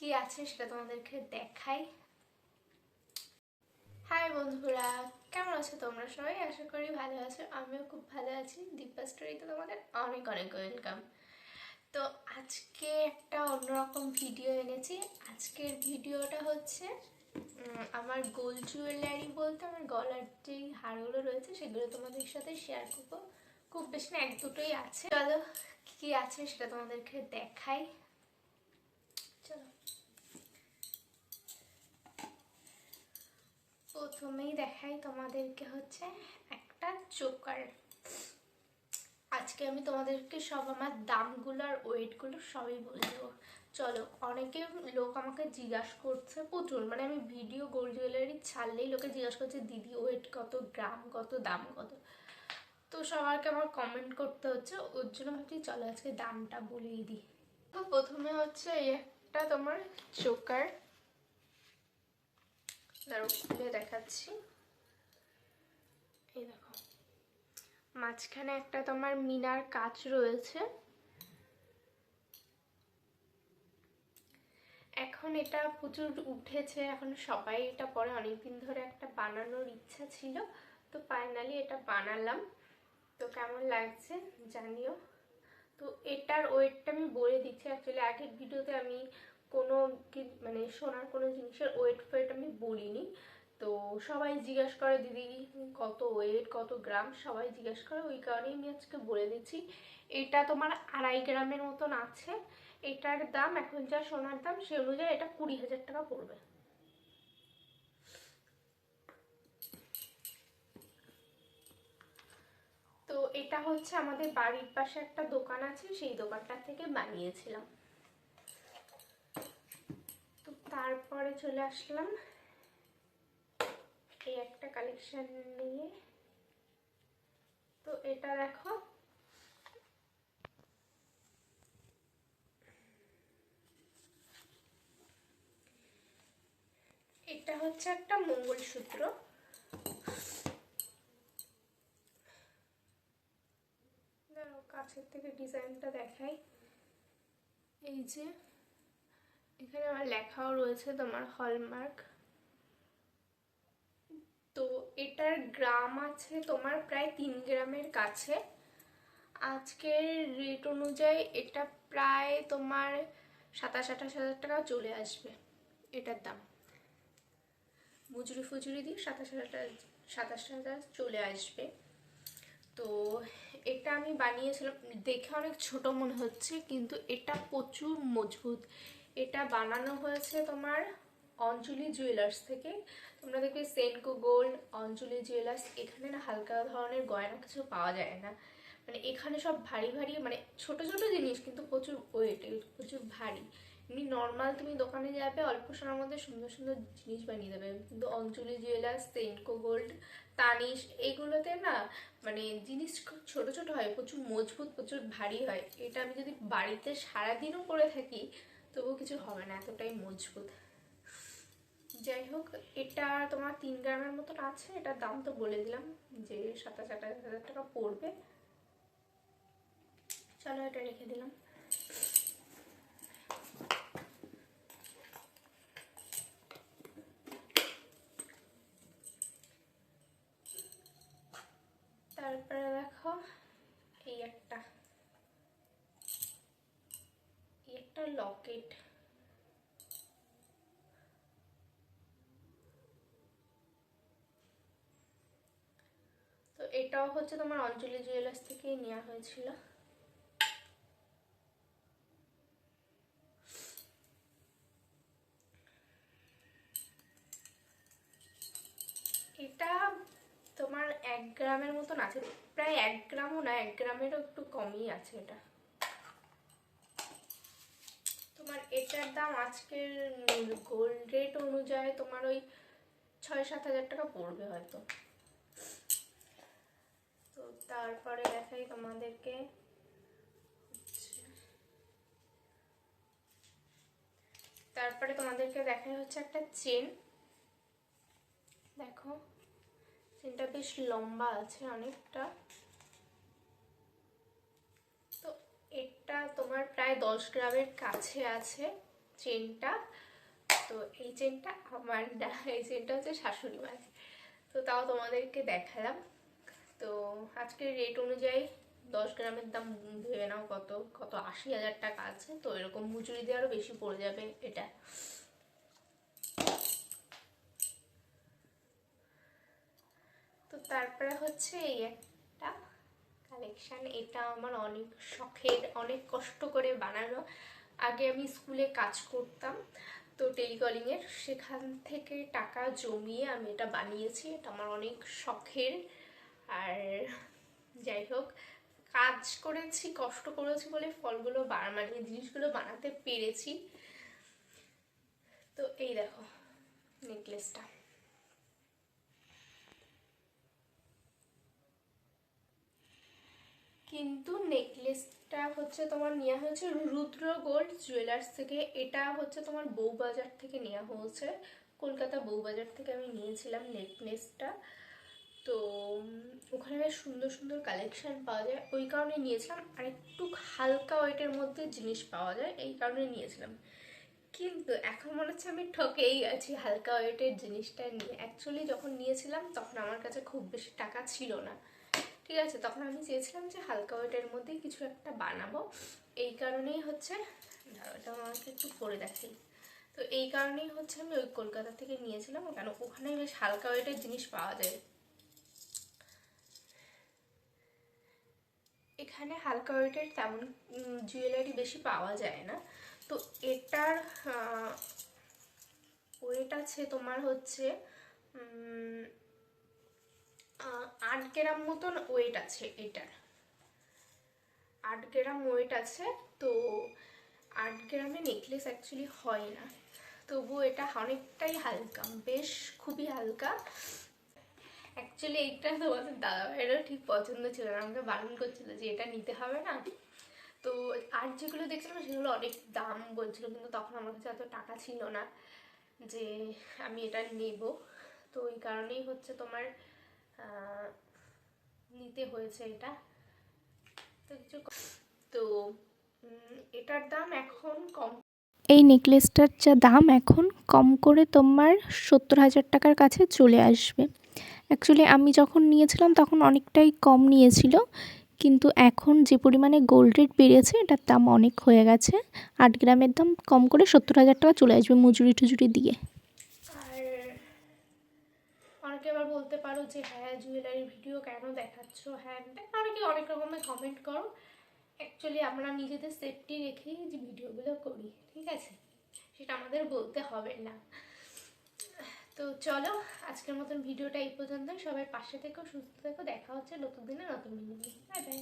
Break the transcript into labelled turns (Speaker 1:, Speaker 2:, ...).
Speaker 1: কি আছে সেটা তোমাদেরকে দেখাই। হাই বন্ধুরা, কেমন আছো তোমরা সবাই? আশা করি ভালো আছো, আমিও খুব ভালো আছি। দীপা স্টোরিতে তোমাদের অনেক অনেক ওয়েলকাম তো আজকে একটা অন্যরকম ভিডিও এনেছি। আজকের ভিডিওটা হচ্ছে আমার গোল্ড জুয়েলারি বলতে আমার গলার যেই হারগুলো রয়েছে সেগুলো তোমাদের সাথে শেয়ার করব। খুব বেশি না, এক দুটোই আছে। চলো কি আছে সেটা তোমাদেরকে দেখাই চলো প্রথমেই দেখাই তোমাদেরকে হচ্ছে একটা চোকার আজকে আমি তোমাদেরকে সব আমার দামগুলো আর ওয়েটগুলো সবই বলে দেবো। চলো, অনেকে লোক আমাকে জিজ্ঞাসা করছে, প্রচুর। মানে আমি ভিডিও গোল্ড জুয়েলারি ছাড়লেই লোকে জিজ্ঞাসা করছে, দিদি ওয়েট কত? গ্রাম কত? দাম কত? তো সবাইকে আমার কমেন্ট করতে হচ্ছে, ওর জন্য ভাবছি, চলো আজকে দামটা বলেই দিই। তো প্রথমে হচ্ছে এই একটা তোমার চোকার দাঁড়ো খুলে দেখাচ্ছি। এই দেখো। মাঝখানে একটা তোমার মিনার কাচ রয়েছে। এখন এটা প্রচুর উঠেছে। এখন সবাই এটা পরে অনেকদিন ধরে একটা বানানোর ইচ্ছা ছিল। তো ফাইনালি এটা বানালাম। তো কেমন লাগছে জানিও। তো এটার ওয়েটটা আমি বলে দিচ্ছি। অ্যাকচুয়ালি আগের ভিডিওতে আমি কোনো কি- মানে সোনার কোনো জিনিসের ওয়েট ফোয়েট আমি বলিনি। তো সবাই জিজ্ঞেস করে, দিদি, কত ওয়েট কত গ্রাম? সবাই জিজ্ঞেস করে, ওই কারণেই আমি আজকে বলে দিচ্ছি। এটা তোমার আড়াই গ্রামের মতন আছে। এটার দাম, এখন যা সোনার দাম, সে অনুযায়ী এটা কুড়ি হাজার টাকা পড়বে। তো এটা হচ্ছে আমাদের বাড়ির পাশে একটা দোকান আছে, সেই দোকানটা থেকে বানিয়েছিলাম তো তারপরে চলে আসলাম এই একটা কালেকশন নিয়ে। তো এটা দেখো। এটা হচ্ছে একটা মঙ্গলসূত্র। কাছের থেকে ডিজাইনটা দেখাই। এই যে এখানে আমার লেখাও রয়েছে তোমার হলমার্ক তো এটার গ্রাম আছে তোমার প্রায় তিন গ্রামের কাছে। আজকের রেট অনুযায়ী এটা প্রায় তোমার সাতাশ, আঠাশ হাজার টাকা চলে আসবে এটার দাম। মজুরি ফুজুরি দিয়ে সাতাশ হাজার সাতাশ হাজার চলে আসবে। তো এটা আমি বানিয়েছিলাম, দেখে অনেক ছোট মনে হচ্ছে, কিন্তু এটা প্রচুর মজবুত। এটা বানানো হয়েছে তোমার অঞ্জলি জুয়েলার্স থেকে। তোমরা দেখবে সেনকো গোল্ড অঞ্জলি জুয়েলার্স এখানে না হালকা ধরনের গয়না কিছু পাওয়া যায় না। মানে এখানে সব ভারী ভারী মানে ছোট ছোট জিনিস কিন্তু প্রচুর ওয়েট প্রচুর ভারী। এমনি নর্মাল তুমি দোকানে যাবে, অল্প সময়ের মধ্যে সুন্দর সুন্দর জিনিস বানিয়ে দেবে। কিন্তু অঞ্জলি জুয়েলার্স সেন্টকো গোল্ড তানিশ এগুলোতে না মানে জিনিস খুব ছোট ছোট হয়, প্রচুর মজবুত, প্রচুর ভারী হয়। এটা আমি যদি বাড়িতে সারাদিনও করে থাকি তবুও কিছু হবে না, এতটাই মজবুত। যাই হোক এটা তোমার তিন গ্রামের মতন আছে, এটার দাম তো বলে দিলাম যে সাতাশ আঠাশ হাজার টাকা পড়বে। চলো এটা রেখে দিলাম তারপরে দেখো এই একটা এই একটা লকেট। তো এটাও হচ্ছে তোমার অঞ্জলি জুয়েলার্স থেকেই নেওয়া হয়েছিল। এটা তোমার এক গ্রামের মতন আছে, প্রায় এক গ্রামও না, এক গ্রামেরও একটু কমই আছে এটা। এটার দাম আজকের গোল্ড রেট অনুযায়ী তোমার ওই ছয় সাত হাজার টাকা পড়বে হয়তো। তো তারপরে দেখাই তোমাদেরকে। তারপরে তোমাদেরকে দেখাই হচ্ছে একটা চেন। দেখো, চেনটা বেশ লম্বা আছে অনেকটা। এটা তোমার প্রায় দশ গ্রামের কাছে আছে চেনটা। তো এই চেনটা আমার এই চেনটা হচ্ছে শাশুড়ি মার তো তাও তোমাদেরকে দেখালাম। তো আজকের রেট অনুযায়ী দশ গ্রামের দাম ভেবে নাও কত কত আশি হাজার টাকা আছে। তো এরকম মজুরি দিয়ে আরও বেশি পড়ে যাবে এটা। তো তারপরে হচ্ছে এই একটা কালেকশান এটা আমার অনেক শখের, অনেক কষ্ট করে বানানো। আগে আমি স্কুলে কাজ করতাম, তো টেলিকলিংয়ের সেখান থেকে টাকা জমিয়ে আমি এটা বানিয়েছি। এটা আমার অনেক শখের। আর যাই হোক, কাজ করেছি, কষ্ট করেছি বলে ফলগুলো মানে জিনিসগুলো বানাতে পেরেছি। তো এই দেখো নেকলেসটা কিন্তু নেকলেসটা হচ্ছে তোমার নেওয়া হয়েছে রুদ্র গোল্ড জুয়েলার্স থেকে। এটা হচ্ছে তোমার বউবাজার থেকে নেওয়া হয়েছে। কলকাতা বউবাজার থেকে আমি নিয়েছিলাম নেকলেসটা। তো ওখানে বেশ সুন্দর সুন্দর কালেকশান পাওয়া যায়। ওই কারণে নিয়েছিলাম। আর একটু হালকা ওয়েটের মধ্যে জিনিস পাওয়া যায়, এই কারণে নিয়েছিলাম। কিন্তু এখন মনে হচ্ছে আমি ঠকেই গেছি হালকা ওয়েটের জিনিসটা নিয়ে। অ্যাকচুয়ালি যখন নিয়েছিলাম, তখন আমার কাছে খুব বেশি টাকা ছিল না। ঠিক আছে, তখন আমি চেয়েছিলাম যে হালকা ওয়েটের মধ্যেই কিছু একটা বানাবো। এই কারণেই হচ্ছে এটা আমাকে একটু পরে দেখাই। তো এই কারণেই হচ্ছে আমি ওই কলকাতা থেকে নিয়েছিলাম, কেন ওখানে বেশ হালকা ওয়েটের জিনিস পাওয়া যায়। এখানে হালকা ওয়েটের তেমন জুয়েলারি বেশি পাওয়া যায় না। তো এটার ওয়েট আছে তোমার হচ্ছে আট গ্রাম মতন ওয়েট আছে এটার। আট গ্রাম ওয়েট আছে, তো আট গ্রামে নেকলেস অ্যাকচুয়ালি হয় না। তবু এটা অনেকটাই হালকা, বেশ খুবই হালকা। অ্যাকচুয়ালি এইটা তোমাদের দাদা ভাইয়েরও ঠিক পছন্দ ছিল না, আমাকে বারণ করছিল যে এটা নিতে হবে না। তো আর যেগুলো দেখছিলাম সেগুলো অনেক দাম বলছিল, কিন্তু তখন আমার কাছে এত টাকা ছিল না যে আমি এটা নেব। তো ওই কারণেই হচ্ছে তোমার নিতে হয়েছে এটা। তো কিছু তো এটার দাম এখন কম
Speaker 2: এই নেকলেসটার যা দাম এখন কম করে তোমার সত্তর হাজার টাকার কাছে চলে আসবে। অ্যাকচুয়ালি আমি যখন নিয়েছিলাম তখন অনেকটাই কম নিয়েছিল, কিন্তু এখন যে পরিমাণে গোল্ড রেট বেড়েছে, এটার দাম অনেক হয়ে গেছে। আট গ্রামের দাম কম করে সত্তর হাজার টাকা চলে আসবে মজুরি টুজুরি দিয়ে।
Speaker 1: অনেকে আবার বলতে পারো যে হ্যাঁ জুয়েলারি ভিডিও কেন দেখাচ্ছ? হ্যাঁ অনেকে অনেক রকমের কমেন্ট করো। অ্যাকচুয়ালি আমরা নিজেদের সেফটি রেখেই যে ভিডিওগুলো করি, ঠিক আছে? সেটা আমাদের বলতে হবে না। তো চলো, আজকের মতন ভিডিওটা এই পর্যন্ত সবাই পাশে থেকো, সুস্থ থেকো। দেখা হচ্ছে নতুন দিনে নতুন ভিডিও বাই বাই